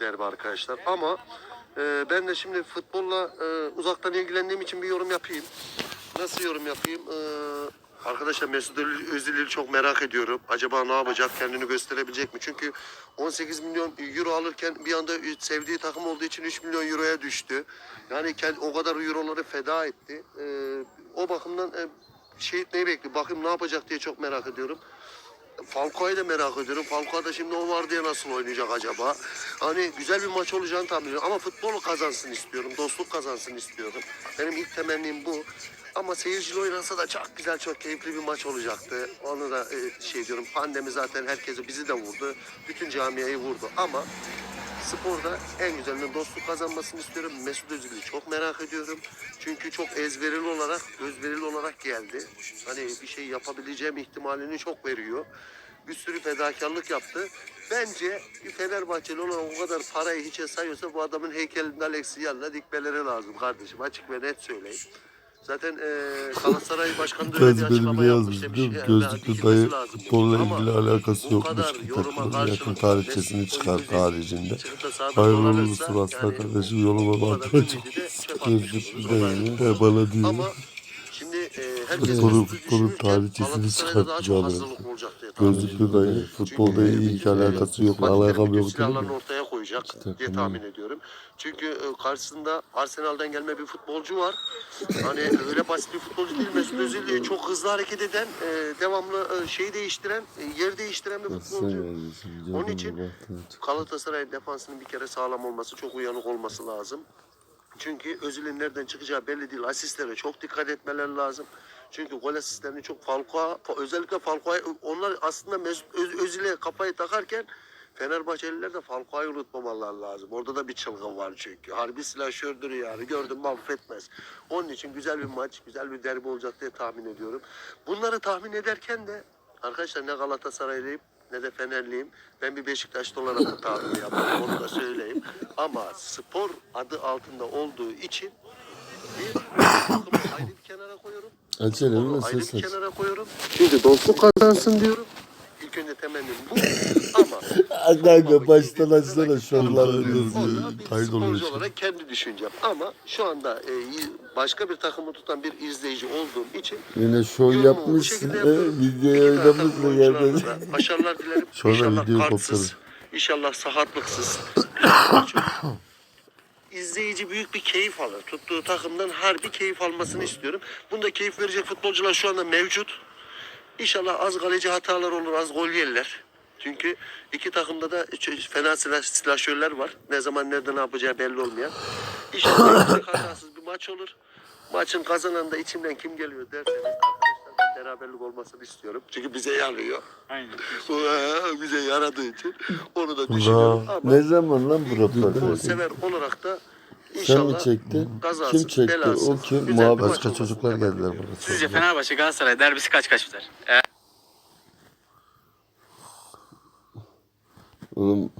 derbi arkadaşlar. Ama e, ben de şimdi futbolla e, uzaktan ilgilendiğim için bir yorum yapayım. Nasıl yorum yapayım? E, arkadaşlar Mesut Özil'i çok merak ediyorum. Acaba ne yapacak? Kendini gösterebilecek mi? Çünkü 18 milyon euro alırken bir anda sevdiği takım olduğu için 3 milyon euroya düştü. Yani kendi, o kadar euroları feda etti. E, o bakımdan e, şey neyi bekliyor? Bakayım ne yapacak diye çok merak ediyorum. Falcao'yu da merak ediyorum. Falcao da şimdi o var diye nasıl oynayacak acaba? Hani güzel bir maç olacağını tahmin ediyorum. Ama futbolu kazansın istiyorum. Dostluk kazansın istiyorum. Benim ilk temennim bu. Ama seyircili oynansa da çok güzel, çok keyifli bir maç olacaktı. Onu da e, şey diyorum. Pandemi zaten herkesi bizi de vurdu. Bütün camiayı vurdu. Ama sporda en güzelinin dostluk kazanmasını istiyorum. Mesut Özil'i çok merak ediyorum. Çünkü çok ezberili olarak, özverili olarak geldi. Hani bir şey yapabileceğim ihtimalini çok veriyor. Bir sürü fedakarlık yaptı. Bence Fenerbahçeli olan o kadar parayı hiçe sayıyorsa bu adamın heykelini Alex'i yanına dikmeleri lazım kardeşim. Açık ve net söyleyeyim. Zaten eee Galatasaray Başkanı da öyle bir açıklama yapmış demiş. Yani Gözlüklü dikilmesi dayı futbolla ilgili alakası yokmuş ki takımın yakın tarihçesini Özil haricinde. Hayırlı uğurlusu Aslı yani kardeşim yoluma ümidi de çöp Gözlüklü dayını he bana diyor. Ama şimdi e, herkes Futbolun- futbolun tarihçesini çok tahmin Gözlüklü dayı futbolda iyi ki e, alakası yok. Alakam yok değil mi? İşte, diye tahmin ediyorum. Çünkü e, karşısında Arsenal'den gelme bir futbolcu var. Hani öyle basit bir futbolcu değil. Mesut Özil çok hızlı hareket eden, e, devamlı şeyi değiştiren, yer değiştiren bir futbolcu. Onun için Galatasaray defansının bir kere sağlam olması, çok uyanık olması lazım. Çünkü Özil'in nereden çıkacağı belli değil. Asistlere çok dikkat etmeleri lazım. Çünkü gol asistlerini çok Falcao, özellikle Falcao, onlar aslında Mesut Öz- Özil'e kafayı takarken Fenerbahçeliler de Falcao'yu unutmamaları lazım. Orada da bir çılgın var çünkü. Harbi silahşördür yani. Gördüm affetmez. Onun için güzel bir maç, güzel bir derbi olacak diye tahmin ediyorum. Bunları tahmin ederken de arkadaşlar ne Galatasaraylıyım ne de Fenerliyim. Ben bir Beşiktaşlı olarak bu tahmini yapıyorum. Onu da söyleyeyim. Ama spor adı altında olduğu için bir takımı ayrı bir kenara koyuyorum. Açel Onu ayrı bir kenara koyuyorum. Çünkü dostluk kazansın diyorum. Temennim bu. Ama Kanka baştan açsana Kayıt oluyor sporcu olarak kendi düşüncem. Ama şu anda e, başka bir takımı tutan bir izleyici olduğum için Yine şov yorumumu bu yapmışsın. şekilde He, yapıyorum. videoya İki tane takım oynamışsın oyuncularımıza yerden. Başarılar dilerim. Sonra inşallah videoyu kartsız, inşallah sakatlıksız. Çok izleyici büyük bir keyif alır. Tuttuğu takımdan harbi keyif almasını istiyorum. Bunda keyif verecek futbolcular şu anda mevcut. İnşallah az kaleci hatalar olur, az gol yerler. Çünkü iki takımda da fena silah, silahşörler var. Ne zaman nerede ne yapacağı belli olmayan. İnşallah hatasız bir maç olur. Maçın kazananında içimden kim geliyor derseniz arkadaşlar beraberlik olmasını istiyorum. Çünkü bize yarıyor. Aynen. Bu, e, bize yaradığı için onu da düşünüyorum. Ama ne zaman lan bu futbol sever olarak da Sen mi inşallah çektin? kazasız, Kim çekti? belasız, O kim? güzel bir Muhabbet. maç Başka olmasını çocuklar geldiler bana. Sizce Fenerbahçe Galatasaray derbisi kaç kaç biter? Eğer Oğlum